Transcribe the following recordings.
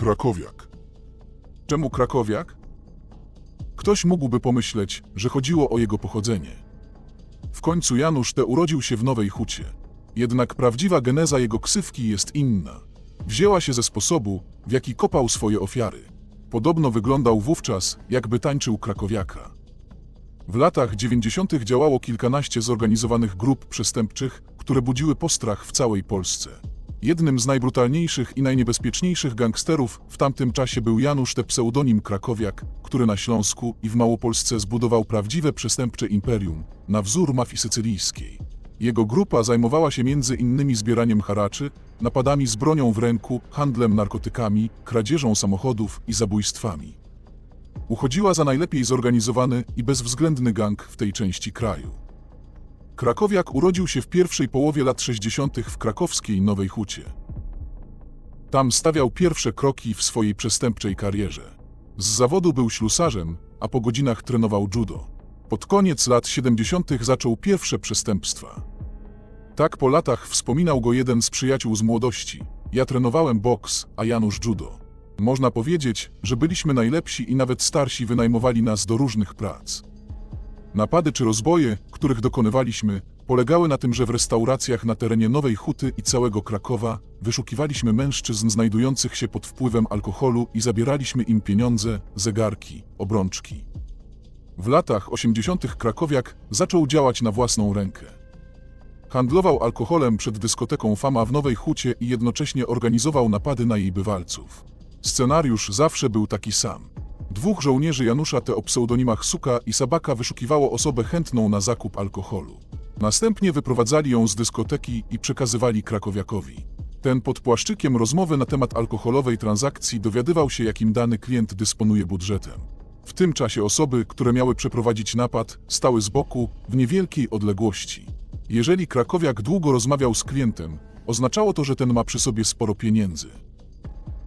Krakowiak. Czemu Krakowiak? Ktoś mógłby pomyśleć, że chodziło o jego pochodzenie. W końcu Janusz T. urodził się w Nowej Hucie. Jednak prawdziwa geneza jego ksywki jest inna. Wzięła się ze sposobu, w jaki kopał swoje ofiary. Podobno wyglądał wówczas, jakby tańczył krakowiaka. W latach 90. działało kilkanaście zorganizowanych grup przestępczych, które budziły postrach w całej Polsce. Jednym z najbrutalniejszych i najniebezpieczniejszych gangsterów w tamtym czasie był Janusz T. pseudonim Krakowiak, który na Śląsku i w Małopolsce zbudował prawdziwe przestępcze imperium, na wzór mafii sycylijskiej. Jego grupa zajmowała się między innymi zbieraniem haraczy, napadami z bronią w ręku, handlem narkotykami, kradzieżą samochodów i zabójstwami. Uchodziła za najlepiej zorganizowany i bezwzględny gang w tej części kraju. Krakowiak urodził się w pierwszej połowie lat 60. w krakowskiej Nowej Hucie. Tam stawiał pierwsze kroki w swojej przestępczej karierze. Z zawodu był ślusarzem, a po godzinach trenował judo. Pod koniec lat 70. zaczął pierwsze przestępstwa. Tak po latach wspominał go jeden z przyjaciół z młodości. Ja trenowałem boks, a Janusz judo. Można powiedzieć, że byliśmy najlepsi i nawet starsi wynajmowali nas do różnych prac. Napady czy rozboje, których dokonywaliśmy, polegały na tym, że w restauracjach na terenie Nowej Huty i całego Krakowa wyszukiwaliśmy mężczyzn znajdujących się pod wpływem alkoholu i zabieraliśmy im pieniądze, zegarki, obrączki. W latach 80. Krakowiak zaczął działać na własną rękę. Handlował alkoholem przed dyskoteką Fama w Nowej Hucie i jednocześnie organizował napady na jej bywalców. Scenariusz zawsze był taki sam. Dwóch żołnierzy Janusza T. o pseudonimach Suka i Sabaka wyszukiwało osobę chętną na zakup alkoholu. Następnie wyprowadzali ją z dyskoteki i przekazywali Krakowiakowi. Ten pod płaszczykiem rozmowy na temat alkoholowej transakcji dowiadywał się, jakim dany klient dysponuje budżetem. W tym czasie osoby, które miały przeprowadzić napad, stały z boku, w niewielkiej odległości. Jeżeli Krakowiak długo rozmawiał z klientem, oznaczało to, że ten ma przy sobie sporo pieniędzy.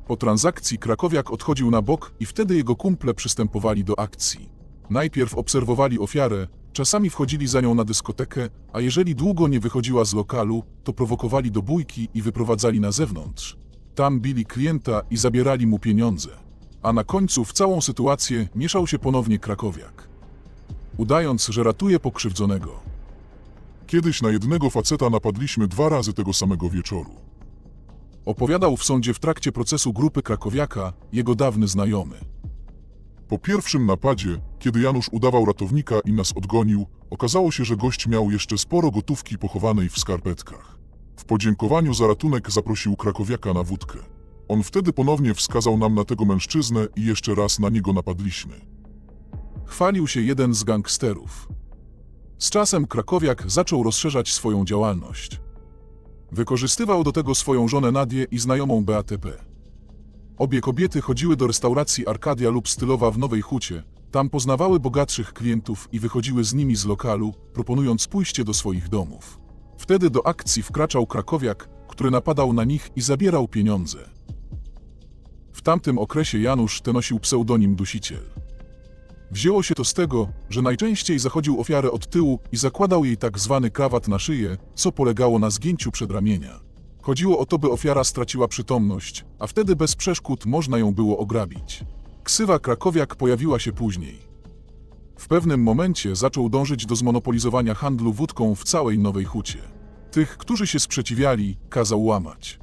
Po transakcji Krakowiak odchodził na bok i wtedy jego kumple przystępowali do akcji. Najpierw obserwowali ofiarę, czasami wchodzili za nią na dyskotekę, a jeżeli długo nie wychodziła z lokalu, to prowokowali do bójki i wyprowadzali na zewnątrz. Tam bili klienta i zabierali mu pieniądze. A na końcu w całą sytuację mieszał się ponownie Krakowiak. Udając, że ratuje pokrzywdzonego. Kiedyś na jednego faceta napadliśmy dwa razy tego samego wieczoru. Opowiadał w sądzie w trakcie procesu grupy Krakowiaka jego dawny znajomy. Po pierwszym napadzie, kiedy Janusz udawał ratownika i nas odgonił, okazało się, że gość miał jeszcze sporo gotówki pochowanej w skarpetkach. W podziękowaniu za ratunek zaprosił Krakowiaka na wódkę. On wtedy ponownie wskazał nam na tego mężczyznę i jeszcze raz na niego napadliśmy. Chwalił się jeden z gangsterów. Z czasem Krakowiak zaczął rozszerzać swoją działalność. Wykorzystywał do tego swoją żonę Nadię i znajomą Beatę P. Obie kobiety chodziły do restauracji Arkadia lub Stylowa w Nowej Hucie. Tam poznawały bogatszych klientów i wychodziły z nimi z lokalu, proponując pójście do swoich domów. Wtedy do akcji wkraczał Krakowiak, który napadał na nich i zabierał pieniądze. W tamtym okresie Janusz ten nosił pseudonim Dusiciel. Wzięło się to z tego, że najczęściej zachodził ofiarę od tyłu i zakładał jej tak zwany krawat na szyję, co polegało na zgięciu przedramienia. Chodziło o to, by ofiara straciła przytomność, a wtedy bez przeszkód można ją było ograbić. Ksywa Krakowiak pojawiła się później. W pewnym momencie zaczął dążyć do zmonopolizowania handlu wódką w całej Nowej Hucie. Tych, którzy się sprzeciwiali, kazał łamać.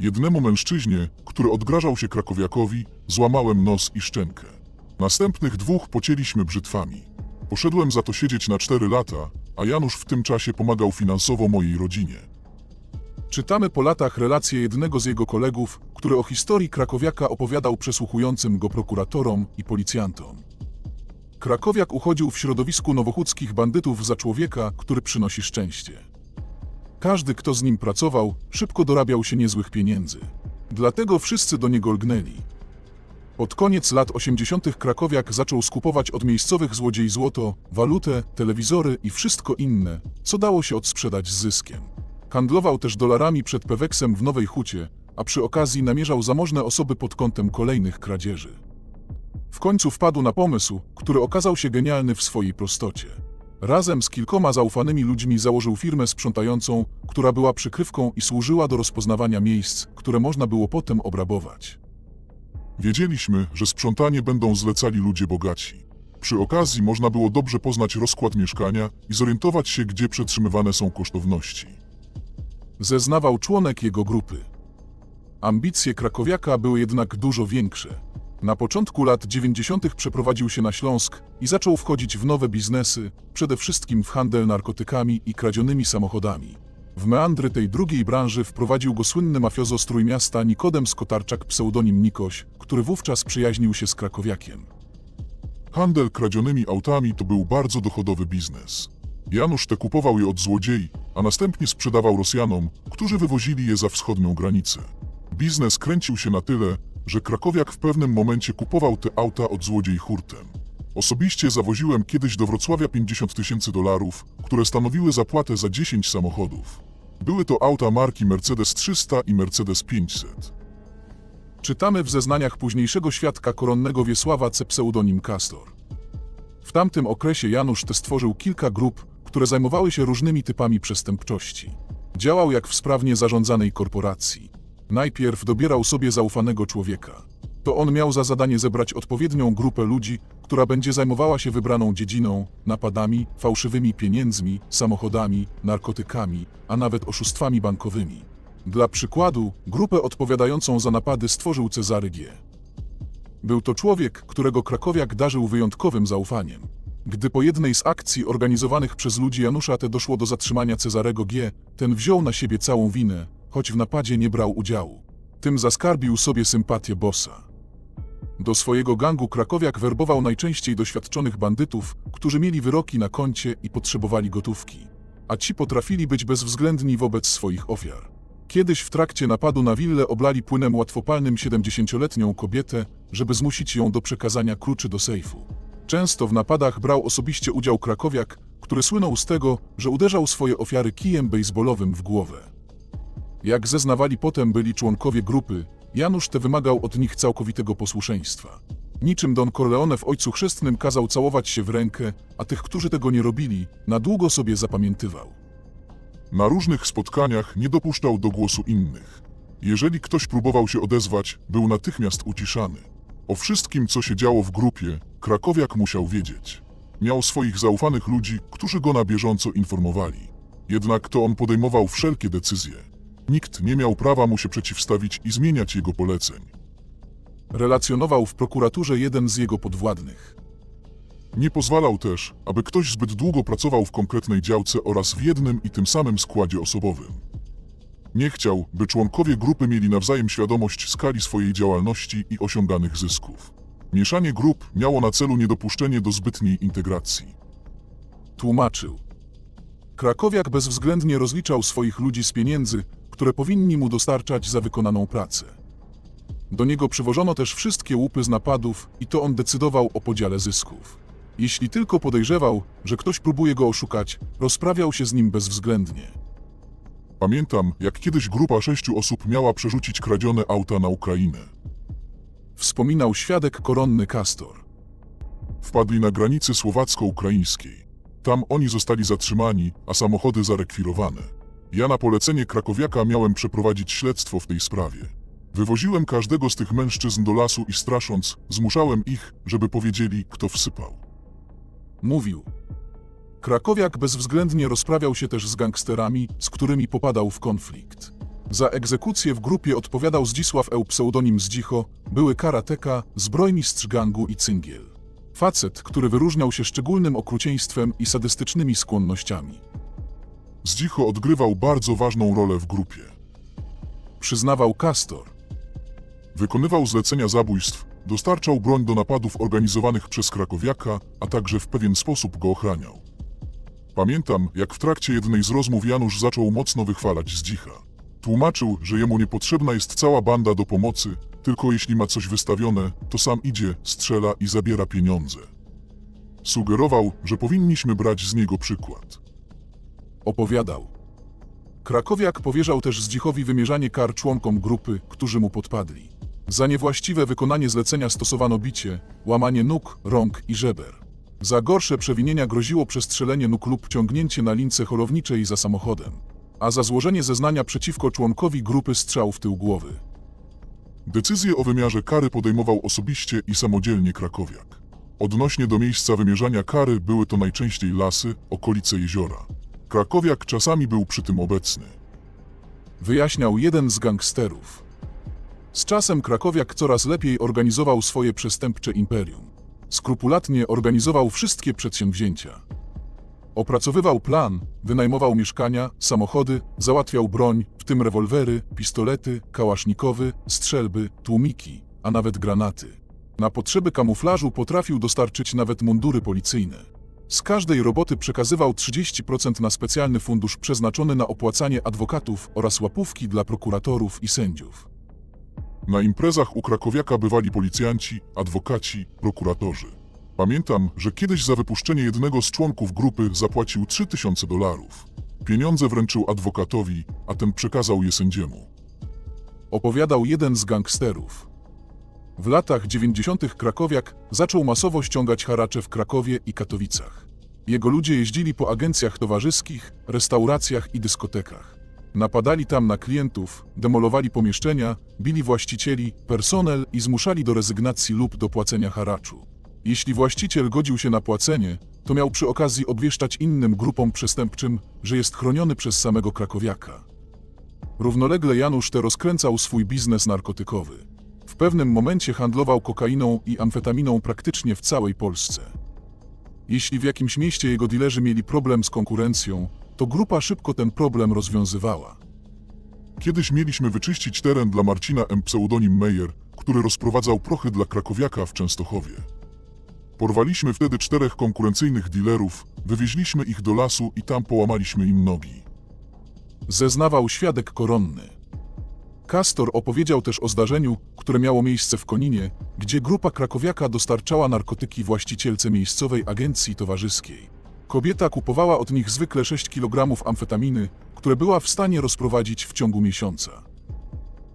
Jednemu mężczyźnie, który odgrażał się Krakowiakowi, złamałem nos i szczękę. Następnych dwóch pocięliśmy brzytwami. Poszedłem za to siedzieć na cztery lata, a Janusz w tym czasie pomagał finansowo mojej rodzinie. Czytamy po latach relację jednego z jego kolegów, który o historii Krakowiaka opowiadał przesłuchującym go prokuratorom i policjantom. Krakowiak uchodził w środowisku nowochódzkich bandytów za człowieka, który przynosi szczęście. Każdy, kto z nim pracował, szybko dorabiał się niezłych pieniędzy. Dlatego wszyscy do niego lgnęli. Pod koniec lat 80. Krakowiak zaczął skupować od miejscowych złodziei złoto, walutę, telewizory i wszystko inne, co dało się odsprzedać z zyskiem. Handlował też dolarami przed Peweksem w Nowej Hucie, a przy okazji namierzał zamożne osoby pod kątem kolejnych kradzieży. W końcu wpadł na pomysł, który okazał się genialny w swojej prostocie. Razem z kilkoma zaufanymi ludźmi założył firmę sprzątającą, która była przykrywką i służyła do rozpoznawania miejsc, które można było potem obrabować. Wiedzieliśmy, że sprzątanie będą zlecali ludzie bogaci. Przy okazji można było dobrze poznać rozkład mieszkania i zorientować się, gdzie przetrzymywane są kosztowności. Zeznawał członek jego grupy. Ambicje krakowiaka były jednak dużo większe. Na początku lat 90. przeprowadził się na Śląsk i zaczął wchodzić w nowe biznesy, przede wszystkim w handel narkotykami i kradzionymi samochodami. W meandry tej drugiej branży wprowadził go słynny mafiozo z Trójmiasta Nikodem Skotarczak pseudonim Nikoś, który wówczas przyjaźnił się z krakowiakiem. Handel kradzionymi autami to był bardzo dochodowy biznes. Janusz te kupował je od złodziei, a następnie sprzedawał Rosjanom, którzy wywozili je za wschodnią granicę. Biznes kręcił się na tyle, że krakowiak w pewnym momencie kupował te auta od złodziei hurtem. Osobiście zawoziłem kiedyś do Wrocławia 50 tysięcy dolarów, które stanowiły zapłatę za 10 samochodów. Były to auta marki Mercedes 300 i Mercedes 500. Czytamy w zeznaniach późniejszego świadka koronnego Wiesława C. pseudonim Castor. W tamtym okresie Janusz te stworzył kilka grup, które zajmowały się różnymi typami przestępczości. Działał jak w sprawnie zarządzanej korporacji. Najpierw dobierał sobie zaufanego człowieka. To on miał za zadanie zebrać odpowiednią grupę ludzi, która będzie zajmowała się wybraną dziedziną, napadami, fałszywymi pieniędzmi, samochodami, narkotykami, a nawet oszustwami bankowymi. Dla przykładu, grupę odpowiadającą za napady stworzył Cezary G. Był to człowiek, którego krakowiak darzył wyjątkowym zaufaniem. Gdy po jednej z akcji organizowanych przez ludzi Janusza T doszło do zatrzymania Cezarego G, ten wziął na siebie całą winę, choć w napadzie nie brał udziału. Tym zaskarbił sobie sympatię bossa. Do swojego gangu krakowiak werbował najczęściej doświadczonych bandytów, którzy mieli wyroki na koncie i potrzebowali gotówki. A ci potrafili być bezwzględni wobec swoich ofiar. Kiedyś w trakcie napadu na willę oblali płynem łatwopalnym 70-letnią kobietę, żeby zmusić ją do przekazania kluczy do sejfu. Często w napadach brał osobiście udział krakowiak, który słynął z tego, że uderzał swoje ofiary kijem bejsbolowym w głowę. Jak zeznawali potem byli członkowie grupy, Janusz te wymagał od nich całkowitego posłuszeństwa. Niczym Don Corleone w Ojcu Chrzestnym kazał całować się w rękę, a tych, którzy tego nie robili, na długo sobie zapamiętywał. Na różnych spotkaniach nie dopuszczał do głosu innych. Jeżeli ktoś próbował się odezwać, był natychmiast uciszany. O wszystkim, co się działo w grupie, krakowiak musiał wiedzieć. Miał swoich zaufanych ludzi, którzy go na bieżąco informowali. Jednak to on podejmował wszelkie decyzje. Nikt nie miał prawa mu się przeciwstawić i zmieniać jego poleceń. Relacjonował w prokuraturze jeden z jego podwładnych. Nie pozwalał też, aby ktoś zbyt długo pracował w konkretnej działce oraz w jednym i tym samym składzie osobowym. Nie chciał, by członkowie grupy mieli nawzajem świadomość skali swojej działalności i osiąganych zysków. Mieszanie grup miało na celu niedopuszczenie do zbytniej integracji. Tłumaczył. Krakowiak bezwzględnie rozliczał swoich ludzi z pieniędzy, które powinni mu dostarczać za wykonaną pracę. Do niego przywożono też wszystkie łupy z napadów i to on decydował o podziale zysków. Jeśli tylko podejrzewał, że ktoś próbuje go oszukać, rozprawiał się z nim bezwzględnie. Pamiętam, jak kiedyś grupa sześciu osób miała przerzucić kradzione auta na Ukrainę. Wspominał świadek koronny Castor. Wpadli na granicy słowacko-ukraińskiej. Tam oni zostali zatrzymani, a samochody zarekwirowane. Ja na polecenie krakowiaka miałem przeprowadzić śledztwo w tej sprawie. Wywoziłem każdego z tych mężczyzn do lasu i strasząc, zmuszałem ich, żeby powiedzieli, kto wsypał. Mówił. Krakowiak bezwzględnie rozprawiał się też z gangsterami, z którymi popadał w konflikt. Za egzekucję w grupie odpowiadał Zdzisław Eł pseudonim Zdzicho, były karateka, zbrojmistrz gangu i cyngiel. Facet, który wyróżniał się szczególnym okrucieństwem i sadystycznymi skłonnościami. Zdzicho odgrywał bardzo ważną rolę w grupie. Przyznawał Castor. Wykonywał zlecenia zabójstw, dostarczał broń do napadów organizowanych przez krakowiaka, a także w pewien sposób go ochraniał. Pamiętam, jak w trakcie jednej z rozmów Janusz zaczął mocno wychwalać Zdzicha. Tłumaczył, że jemu niepotrzebna jest cała banda do pomocy, tylko jeśli ma coś wystawione, to sam idzie, strzela i zabiera pieniądze. Sugerował, że powinniśmy brać z niego przykład. Opowiadał. Krakowiak powierzał też Zdzichowi wymierzanie kar członkom grupy, którzy mu podpadli. Za niewłaściwe wykonanie zlecenia stosowano bicie, łamanie nóg, rąk i żeber. Za gorsze przewinienia groziło przestrzelenie nóg lub ciągnięcie na lince holowniczej za samochodem, a za złożenie zeznania przeciwko członkowi grupy strzał w tył głowy. Decyzję o wymiarze kary podejmował osobiście i samodzielnie krakowiak. Odnośnie do miejsca wymierzania kary były to najczęściej lasy, okolice jeziora. Krakowiak czasami był przy tym obecny. Wyjaśniał jeden z gangsterów. Z czasem Krakowiak coraz lepiej organizował swoje przestępcze imperium. Skrupulatnie organizował wszystkie przedsięwzięcia. Opracowywał plan, wynajmował mieszkania, samochody, załatwiał broń, w tym rewolwery, pistolety, kałasznikowy, strzelby, tłumiki, a nawet granaty. Na potrzeby kamuflażu potrafił dostarczyć nawet mundury policyjne. Z każdej roboty przekazywał 30% na specjalny fundusz przeznaczony na opłacanie adwokatów oraz łapówki dla prokuratorów i sędziów. Na imprezach u krakowiaka bywali policjanci, adwokaci, prokuratorzy. Pamiętam, że kiedyś za wypuszczenie jednego z członków grupy zapłacił 3000 dolarów. Pieniądze wręczył adwokatowi, a ten przekazał je sędziemu. Opowiadał jeden z gangsterów. W latach 90. Krakowiak zaczął masowo ściągać haracze w Krakowie i Katowicach. Jego ludzie jeździli po agencjach towarzyskich, restauracjach i dyskotekach. Napadali tam na klientów, demolowali pomieszczenia, bili właścicieli, personel i zmuszali do rezygnacji lub do płacenia haraczu. Jeśli właściciel godził się na płacenie, to miał przy okazji obwieszczać innym grupom przestępczym, że jest chroniony przez samego krakowiaka. Równolegle Janusz te rozkręcał swój biznes narkotykowy. W pewnym momencie handlował kokainą i amfetaminą praktycznie w całej Polsce. Jeśli w jakimś mieście jego dilerzy mieli problem z konkurencją, to grupa szybko ten problem rozwiązywała. Kiedyś mieliśmy wyczyścić teren dla Marcina M. pseudonim Meyer, który rozprowadzał prochy dla krakowiaka w Częstochowie. Porwaliśmy wtedy czterech konkurencyjnych dealerów, wywieźliśmy ich do lasu i tam połamaliśmy im nogi. Zeznawał świadek koronny. Kastor opowiedział też o zdarzeniu, które miało miejsce w Koninie, gdzie grupa krakowiaka dostarczała narkotyki właścicielce miejscowej agencji towarzyskiej. Kobieta kupowała od nich zwykle 6 kg amfetaminy, które była w stanie rozprowadzić w ciągu miesiąca.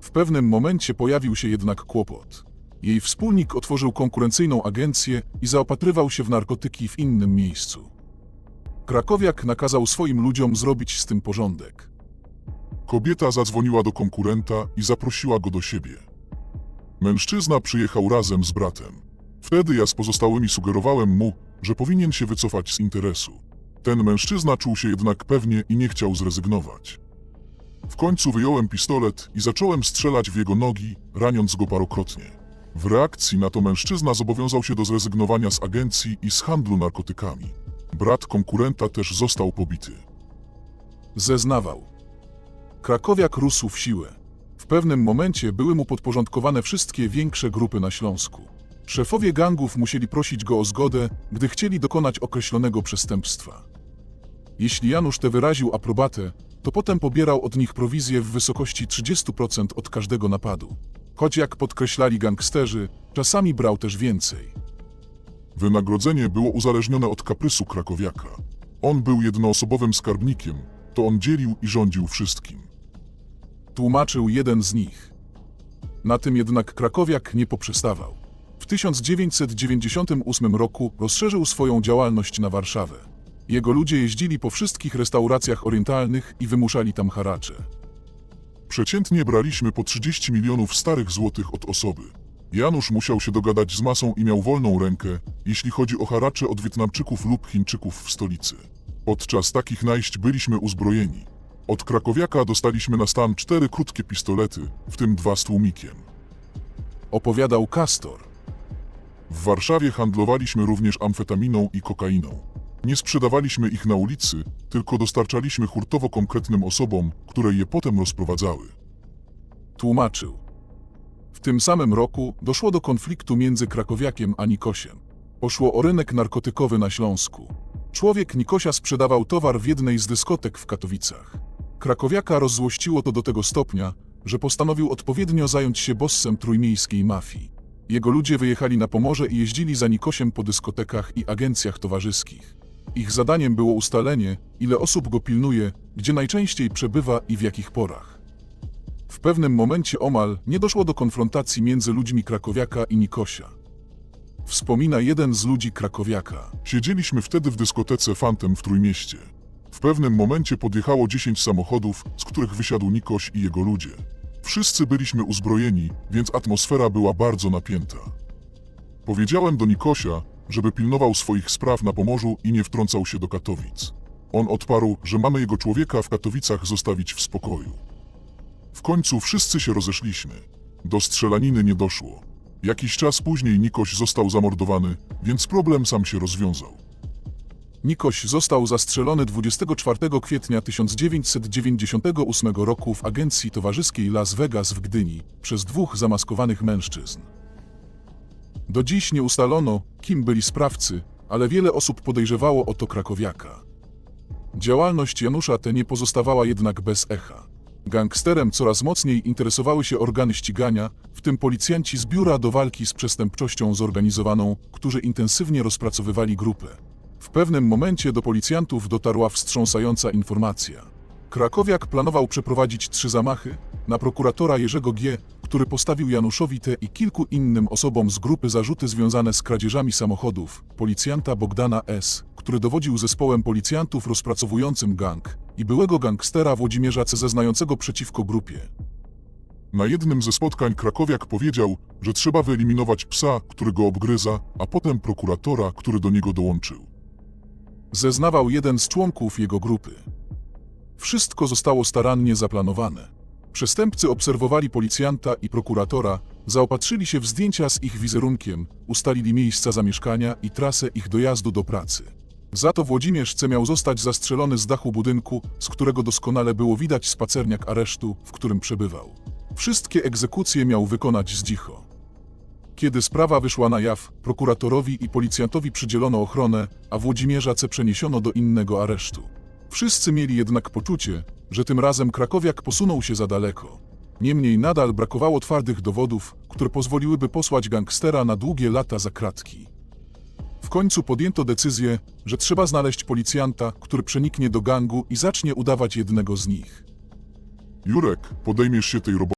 W pewnym momencie pojawił się jednak kłopot. Jej wspólnik otworzył konkurencyjną agencję i zaopatrywał się w narkotyki w innym miejscu. Krakowiak nakazał swoim ludziom zrobić z tym porządek. Kobieta zadzwoniła do konkurenta i zaprosiła go do siebie. Mężczyzna przyjechał razem z bratem. Wtedy ja z pozostałymi sugerowałem mu, że powinien się wycofać z interesu. Ten mężczyzna czuł się jednak pewnie i nie chciał zrezygnować. W końcu wyjąłem pistolet i zacząłem strzelać w jego nogi, raniąc go parokrotnie. W reakcji na to mężczyzna zobowiązał się do zrezygnowania z agencji i z handlu narkotykami. Brat konkurenta też został pobity. Zeznawał. Krakowiak rósł w siłę. W pewnym momencie były mu podporządkowane wszystkie większe grupy na Śląsku. Szefowie gangów musieli prosić go o zgodę, gdy chcieli dokonać określonego przestępstwa. Jeśli Janusz te wyraził aprobatę, to potem pobierał od nich prowizję w wysokości 30% od każdego napadu. Choć jak podkreślali gangsterzy, czasami brał też więcej. Wynagrodzenie było uzależnione od kaprysu krakowiaka. On był jednoosobowym skarbnikiem, to on dzielił i rządził wszystkim. Tłumaczył jeden z nich. Na tym jednak Krakowiak nie poprzestawał. W 1998 roku rozszerzył swoją działalność na Warszawę. Jego ludzie jeździli po wszystkich restauracjach orientalnych i wymuszali tam haracze. Przeciętnie braliśmy po 30 milionów starych złotych od osoby. Janusz musiał się dogadać z masą i miał wolną rękę, jeśli chodzi o haracze od Wietnamczyków lub Chińczyków w stolicy. Podczas takich najść byliśmy uzbrojeni. Od krakowiaka dostaliśmy na stan cztery krótkie pistolety, w tym dwa z tłumikiem. Opowiadał Kastor. W Warszawie handlowaliśmy również amfetaminą i kokainą. Nie sprzedawaliśmy ich na ulicy, tylko dostarczaliśmy hurtowo konkretnym osobom, które je potem rozprowadzały. Tłumaczył. W tym samym roku doszło do konfliktu między Krakowiakiem a Nikosiem. Poszło o rynek narkotykowy na Śląsku. Człowiek Nikosia sprzedawał towar w jednej z dyskotek w Katowicach. Krakowiaka rozzłościło to do tego stopnia, że postanowił odpowiednio zająć się bossem trójmiejskiej mafii. Jego ludzie wyjechali na Pomorze i jeździli za Nikosiem po dyskotekach i agencjach towarzyskich. Ich zadaniem było ustalenie, ile osób go pilnuje, gdzie najczęściej przebywa i w jakich porach. W pewnym momencie omal nie doszło do konfrontacji między ludźmi Krakowiaka i Nikosia. Wspomina jeden z ludzi Krakowiaka. Siedzieliśmy wtedy w dyskotece Fantem w Trójmieście. W pewnym momencie podjechało 10 samochodów, z których wysiadł Nikoś i jego ludzie. Wszyscy byliśmy uzbrojeni, więc atmosfera była bardzo napięta. Powiedziałem do Nikosia, żeby pilnował swoich spraw na Pomorzu i nie wtrącał się do Katowic. On odparł, że mamy jego człowieka w Katowicach zostawić w spokoju. W końcu wszyscy się rozeszliśmy. Do strzelaniny nie doszło. Jakiś czas później Nikoś został zamordowany, więc problem sam się rozwiązał. Nikoś został zastrzelony 24 kwietnia 1998 roku w agencji towarzyskiej Las Vegas w Gdyni przez dwóch zamaskowanych mężczyzn. Do dziś nie ustalono, kim byli sprawcy, ale wiele osób podejrzewało o to krakowiaka. Działalność Janusza T. nie pozostawała jednak bez echa. Gangsterem coraz mocniej interesowały się organy ścigania, w tym policjanci z Biura do Walki z Przestępczością Zorganizowaną, którzy intensywnie rozpracowywali grupę. W pewnym momencie do policjantów dotarła wstrząsająca informacja. Krakowiak planował przeprowadzić trzy zamachy na prokuratora Jerzego G., który postawił Januszowi T. i kilku innym osobom z grupy zarzuty związane z kradzieżami samochodów, policjanta Bogdana S., który dowodził zespołem policjantów rozpracowującym gang, i byłego gangstera Włodzimierza C. zeznającego przeciwko grupie. Na jednym ze spotkań Krakowiak powiedział, że trzeba wyeliminować psa, który go obgryza, a potem prokuratora, który do niego dołączył. Zeznawał jeden z członków jego grupy. Wszystko zostało starannie zaplanowane. Przestępcy obserwowali policjanta i prokuratora, zaopatrzyli się w zdjęcia z ich wizerunkiem, ustalili miejsca zamieszkania i trasę ich dojazdu do pracy. Za to Włodzimierz C. miał zostać zastrzelony z dachu budynku, z którego doskonale było widać spacerniak aresztu, w którym przebywał. Wszystkie egzekucje miał wykonać z dzicho. Kiedy sprawa wyszła na jaw, prokuratorowi i policjantowi przydzielono ochronę, a Włodzimierza C. przeniesiono do innego aresztu. Wszyscy mieli jednak poczucie, że tym razem Krakowiak posunął się za daleko. Niemniej nadal brakowało twardych dowodów, które pozwoliłyby posłać gangstera na długie lata za kratki. W końcu podjęto decyzję, że trzeba znaleźć policjanta, który przeniknie do gangu i zacznie udawać jednego z nich. Jurek, podejmiesz się tej roboty.